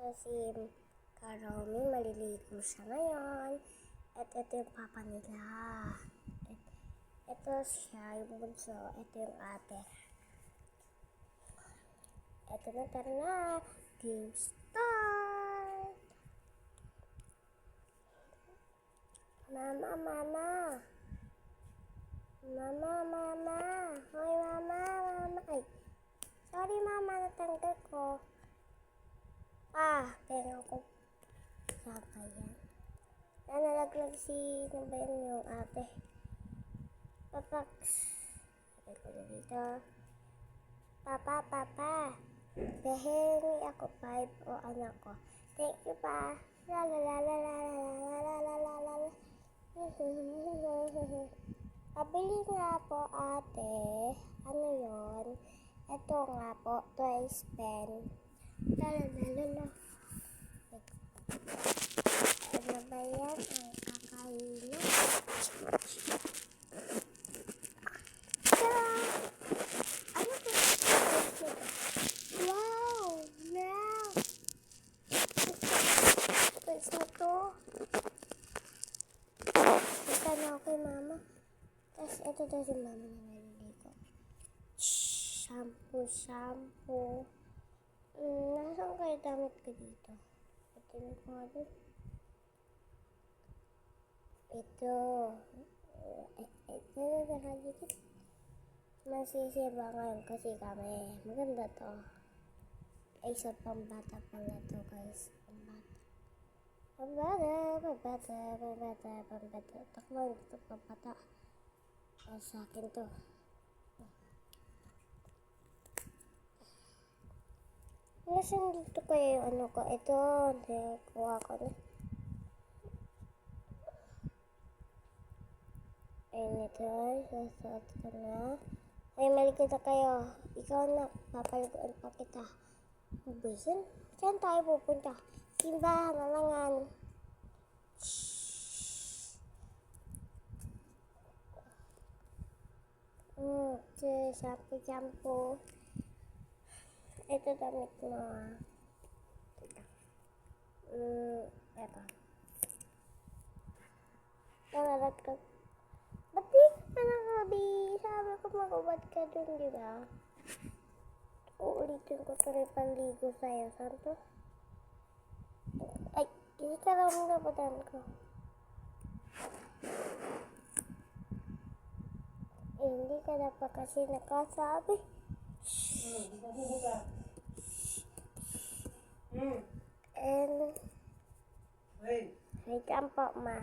Ito si Karomi, maliligo siya ngayon. At ito yung papa nila. At ito siya, yung bunso. Ito yung ate. Ito na, tara na. Game start! Mama, mama. Mama, mama. Hoy, mama, mama. Ay, sorry mama, natanggal ko. Ah, pero ko. Saka yan. Ah, nalaglag si, ano ba yun yung ate? Papax. Sabi ko na dito. Papa, papa. Behengi ako five o anak ko. Thank you pa. La la la la la la la la la la la. Pabili nga po ate. Ano yon? Ito nga po, toys pen. La la la la la. Ano ba yan? Ang kakainin. Ano? Wow! Wow! Toys na to. Ito na mama. Tapos ito daw mama na naliligo. Shhh! Shampoo, shampoo. Mm, nasaan kayo damit ko dito? Ito na ko nga dun. Ito. Eh, Ito na nakadikit. Masisiba ngayon kasi kami. Maganda to. Ay, sa pambata pala to guys. Pambata. Pambata, pambata, pambata, pambata. Takbo, ito pambata. O, sa akin to. Nasaan dito kayo ano ko? Ito, kuha ko na. Ayun ito, sasot ko na. Ay, malikot na kayo. Ikaw na, papaliguan pa kita. Mabisin? Saan tayo pupunta? Simbahan, malangan. Hmm, okay, shampoo-shampoo. Ito damit mo. ah. Hmm, eto. Nalalag ka. Ba't di ka nakabi? Sabi ko magubad ka dun, di ba? Uulitin ko tuloy panligo sa'yo. Saan to? Ay, hindi ka lang. Hmm. Hei. campok, Ma.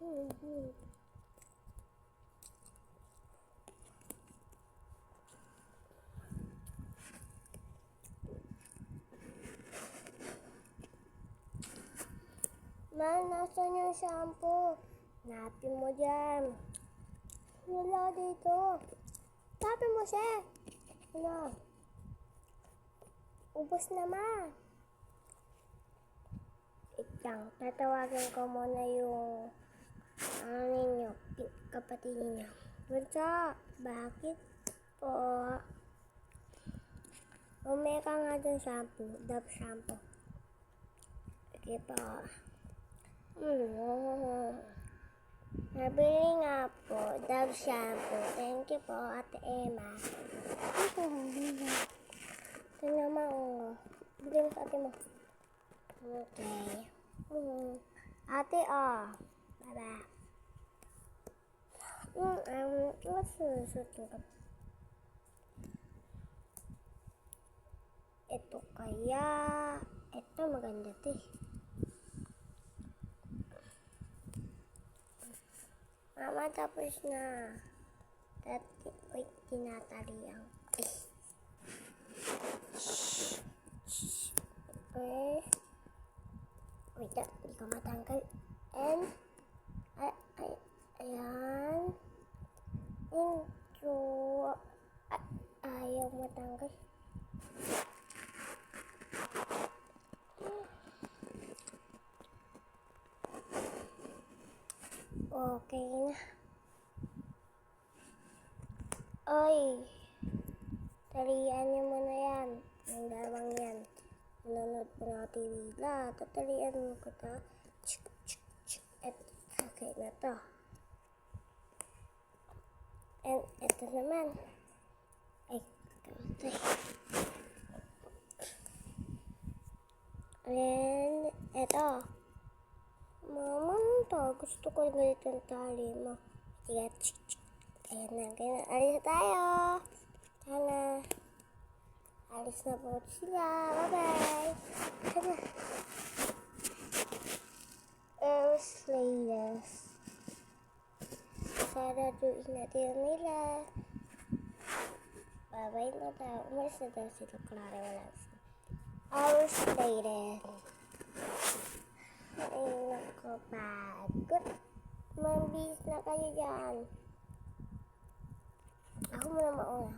Mm-hmm. Ma, nasan yung shampoo? Napin mo dyan. Wala dito. Napin mo siya. Wala. Ubus na, ma. Itang, tatawagan ko muna yung ano ninyo, kapatid ninyo. Bunso, bakit po? Umeka nga dun shampoo, Dove shampoo. Okay po. Nabili nga po, Dove shampoo. Thank you po, Ate Emma. Ito naman, oh. Bigyan mo ate mo. Okay. Ate, oh. Baba. Mm, um, what's the? Ito kaya. Mama, tapos na. Dati, wait, tinatalian. Eh. Okay. Wait, lang, hindi ko matanggal. And, ay, ay, ayan. Intro. Ay, ayaw matanggal. Okay na. Oy, talian niyo muna yan. Yung dalawang yan. Nanonood po ng TV. La, tatalian mo ko ta. Chik, chik, chik. Et, okay na to. And ito naman. Ay, kamatay. And ito. Mama, to? Gusto ko ganito ang tali mo. Sige, chik, chik. Ayan na, ganyan. Alis na tayo. Sana. Alis na po sila. Bye-bye. Sana. Earth Slayers. Saraduin natin yung nila. Bye-bye na daw. Umalis na daw sila. Klaro wala sila. Hours later. Ay, nako, pagod. Mambis na kayo dyan. Muna mauna.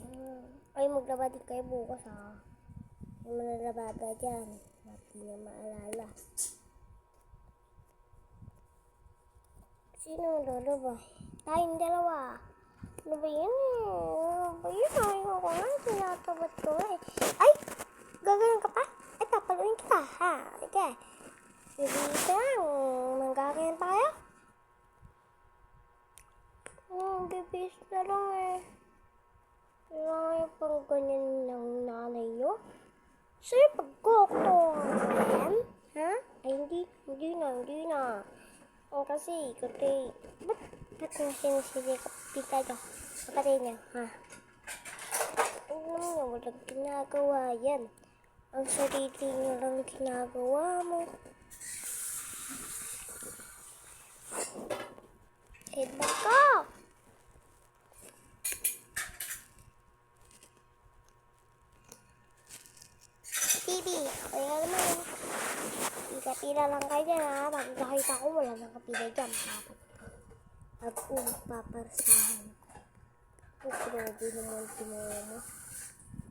Mm. Ay, maglaba din kayo bukas ha. Yung mga labada dyan. Hindi niya maalala. Sino ang lolo ba? Tayong dalawa. Ano ba yun eh? Ano ba yun? Ay, ko nga. Tinatabat ko eh. Ay! Gagaling ka pa? Ay, papaluin kita. Ha? Sige. Bibilis lang. Manggagayan tayo? Hmm, bibis na lang eh. Kailangan yung pang ganyan ng nanay nyo? Sa'yo pagkoktoran? Ha? Ay, hindi. Hindi na, hindi na. Oh, kasi, kasi, ba't, ba't nga sinisili kapita nyo? Kapatid niya, ha? Ano naman yun, walang ginagawa yan. Ang sarili nyo lang ginagawa mo. Eh, baka! Pila-pila lang kayo ha. Pag nakita ko, wala nang kapila dyan. Dapat pag-umpaparsahan ko. Oh, grabe naman si mama.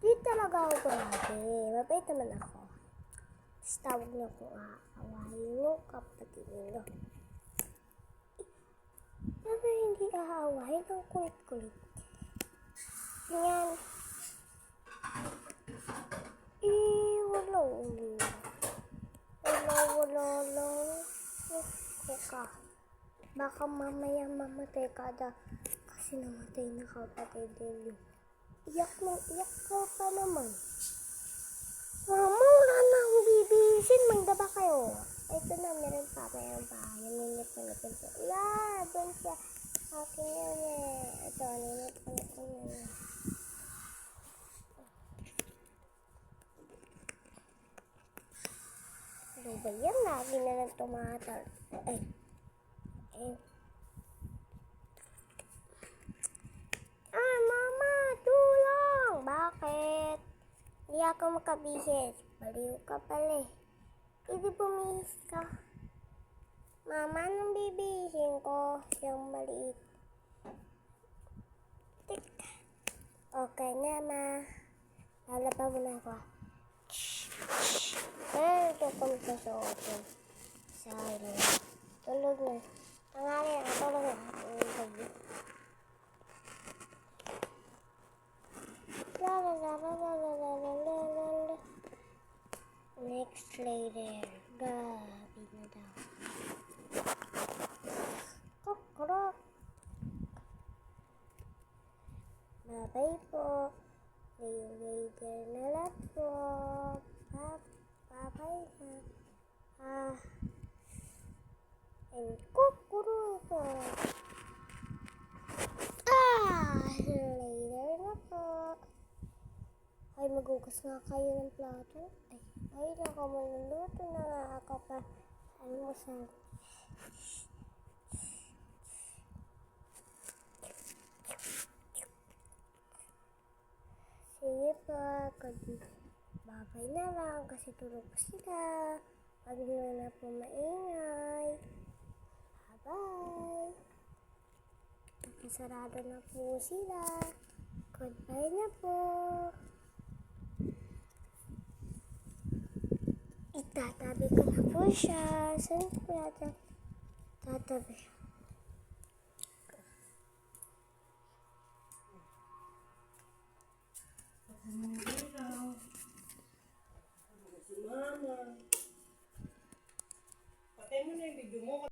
Di talaga ako grabe. Mabait naman ako. Tapos tawag niya ko aawahin yung kapatid nila. Pero hindi aawahin ang kulit-kulit. Ganyan. Eh, wala ulo. Wala, wala lang. Oh, ka. Baka mamaya mamatay ka da. Kasi namatay na kapatid nila. Iyak mo, iyak ka pa naman. Mama, wala na akong bibisin. Magdaba kayo. Ito na, meron pa, meron pa. Naninip ko na siya. Wala, doon siya. Akin yun eh. Ito, naninip ko na po yun. Ano ba yan? Lagi na lang tumatal. Ay. Ay. Ah, mama, tulong! Bakit? Ako makabihis. Baliw ka pala eh. Hindi bumihis ka. Mama, anong bibihisin ko? Yung maliit. Tik. Okay na, ma. Lalaba mo na ako. Eh, ito kami sa soto. Sayang. Tulog na. Tangali na, tulog na. Tulog na. La la la la la la la la la la la. Next later. Gabi na daw. Kukurok. Bye-bye po. Na lang po. Na. Ah. And kukurok. Magugas nga kayo ng plato. Ay, ay, naka maluluto na nga ako pa. Ano mo sa... Sige kasi babay na lang kasi tulog po sila. Pag na po maingay. Bye-bye. Nakasarado na po sila. Goodbye na po. Ikaw Itatabi ko na po siya. Saan ko yata tatabi? Patay mo na yung video mo.